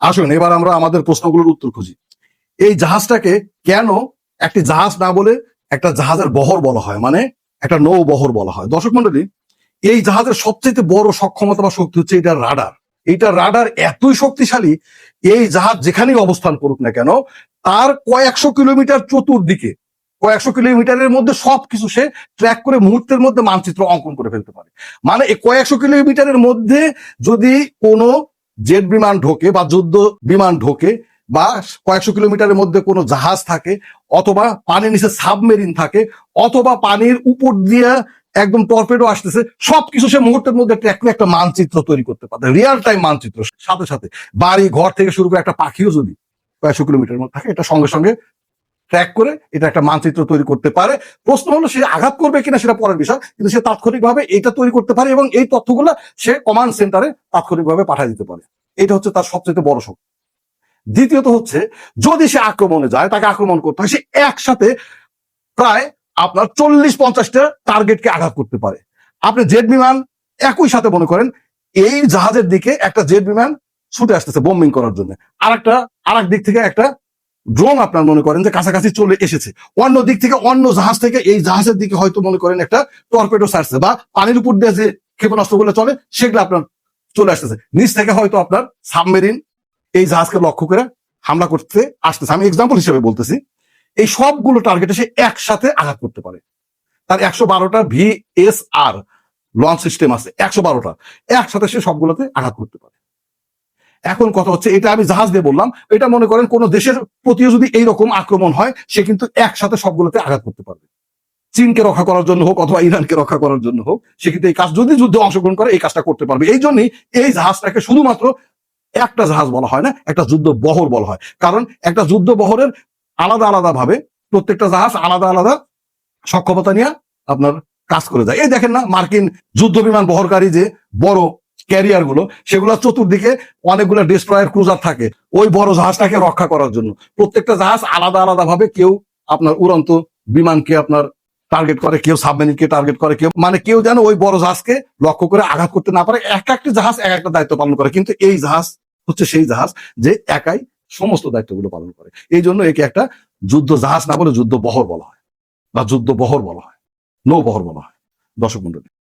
আসুন, এবার আমরা আমাদের প্রশ্নগুলোর উত্তর খুঁজি। এই জাহাজটাকে কেন একটি জাহাজ না বলে একটা জাহাজের বহর বলা হয়? মানে একটা নৌ বহর বলা হয়। দর্শক মন্ডলী এই জাহাজের সবচেয়ে বড় সক্ষমতা বা শক্তি হচ্ছে এটা রাডার। এইটা রাডার এতই শক্তিশালী, এই জাহাজ যেখানেই অবস্থান করুক না কেন, তার কয়েকশো কিলোমিটার চতুর্দিকে, কয়েকশো কিলোমিটারের মধ্যে সবকিছু সে ট্র্যাক করে মুহূর্তের মধ্যে মানচিত্র অঙ্কন করে ফেলতে পারে। মানে কয়েকশো কিলোমিটারের মধ্যে যদি কোনো জেট বিমান ঢোকে বা যুদ্ধ বিমান ঢোকে বা কয়েকশো কিলোমিটারের মধ্যে কোনো জাহাজ থাকে অথবা পানির নিচে সাবমেরিন থাকে অথবা পানির উপর দিয়ে একদম টর্পেডো আসতেছে, সবকিছু সে মুহূর্তের মধ্যে একটা মানচিত্র তৈরি করতে পারে রিয়াল টাইম মানচিত্র। সাথে সাথে বাড়ি, ঘর থেকে শুরু করে একটা পাখিও যদি কয়েকশো কিলোমিটার মধ্যে থাকে, এটা সঙ্গে সঙ্গে ট্র্যাক করে এটা একটা মানচিত্র তৈরি করতে পারে। প্রশ্ন হলো, সে আঘাত করবে কিনা সেটা পরের বিষয়, কিন্তু সে তাৎক্ষণিকভাবে এটা তৈরি করতে পারে এবং এই তথ্যগুলো সে কমান্ড সেন্টারে তাৎক্ষণিকভাবে পাঠিয়ে দিতে পারে। এটা হচ্ছে তার সবচেয়ে বড় শক্তি। দ্বিতীয়ত হচ্ছে, যদি সে আক্রমণে যায়, তাকে আক্রমণ করতে হয়, সে একসাথে প্রায় আপনার চল্লিশ পঞ্চাশটা টার্গেটকে আঘাত করতে পারে। আপনি জেট বিমান একই সাথে মনে করেন, এই জাহাজের দিকে একটা জেট বিমান ছুটে আসতেছে বোম্বিং করার জন্য। আর একটা আর দিক থেকে একটা ড্রোন আপনার মনে করেন যে কাছাকাছি চলে এসেছে। অন্য দিক থেকে, অন্য জাহাজ থেকে এই জাহাজের দিকে হয়তো মনে করেন একটা টর্পেডো ছাড়ছে বা পানির উপর দিয়ে যে ক্ষেপণাস্ত্রগুলো চলে, সেগুলো আপনার চলে আসতেছে। নিচ থেকে হয়তো আপনার সাবমেরিন এই জাহাজকে লক্ষ্য করে হামলা করতে আসতেছে। আমি এক্সাম্পল হিসেবে বলতেছি, এই সবগুলো টার্গেটে সে একসাথে আঘাত করতে পারে। তার একশো বারোটা V S R launch system আছে, একশো বারোটা। একসাথে সে সবগুলোতে আঘাত করতে পারে। এখন কথা হচ্ছে, এটা আমি জাহাজ দিয়ে বললাম, এটা মনে করেন কোন দেশের প্রতিও যদি এইরকম আক্রমণ হয়, সে কিন্তু একসাথে সবগুলোতে আঘাত করতে পারবে। চীনকে রক্ষা করার জন্য হোক অথবা ইরানকে রক্ষা করার জন্য হোক, সে কিন্তু এই কাজ, যদি যুদ্ধে অংশগ্রহণ করে, এই কাজটা করতে পারবে। এই জন্যই এই জাহাজটাকে শুধুমাত্র একটা জাহাজ বলা হয় না, একটা যুদ্ধ বহর বলা হয়। কারণ একটা যুদ্ধ বহরের আলাদা আলাদা ভাবে প্রত্যেকটা জাহাজ আলাদা আলাদা সক্ষমতা নিয়ে আপনার কাজ করে যায়। এই দেখেন না, মার্কিন যুদ্ধ বিমান বহরকারী যে বড় ক্যারিয়ারগুলো, সেগুলো চতুর্দিকে অনেকগুলো ডিস্ট্রয়ার ক্রুজার থাকে। ওই বড় জাহাজটাকে রক্ষা করার জন্য। প্রত্যেকটা জাহাজ আলাদা আলাদা ভাবে কেউ আপনার উড়ন্ত বিমানকে আপনার টার্গেট করে, কেউ সাবমেরিনকে টার্গেট করে, কেউ মানে কেউ যেন ওই বড় জাহাজকে লক্ষ্য করে আঘাত করতে না পারে। এক একটি জাহাজ এক একটা দায়িত্ব পালন করে। কিন্তু এই জাহাজ হচ্ছে সেই জাহাজ যে একাই সমস্ত দায়িত্বগুলো পালন করে। এই জন্য একে একটা যুদ্ধ জাহাজ না বলে যুদ্ধ বহর বলা হয়। বা যুদ্ধ বহর বলা হয়। নৌ বহর বলা হয়। দর্শক মন্ডলী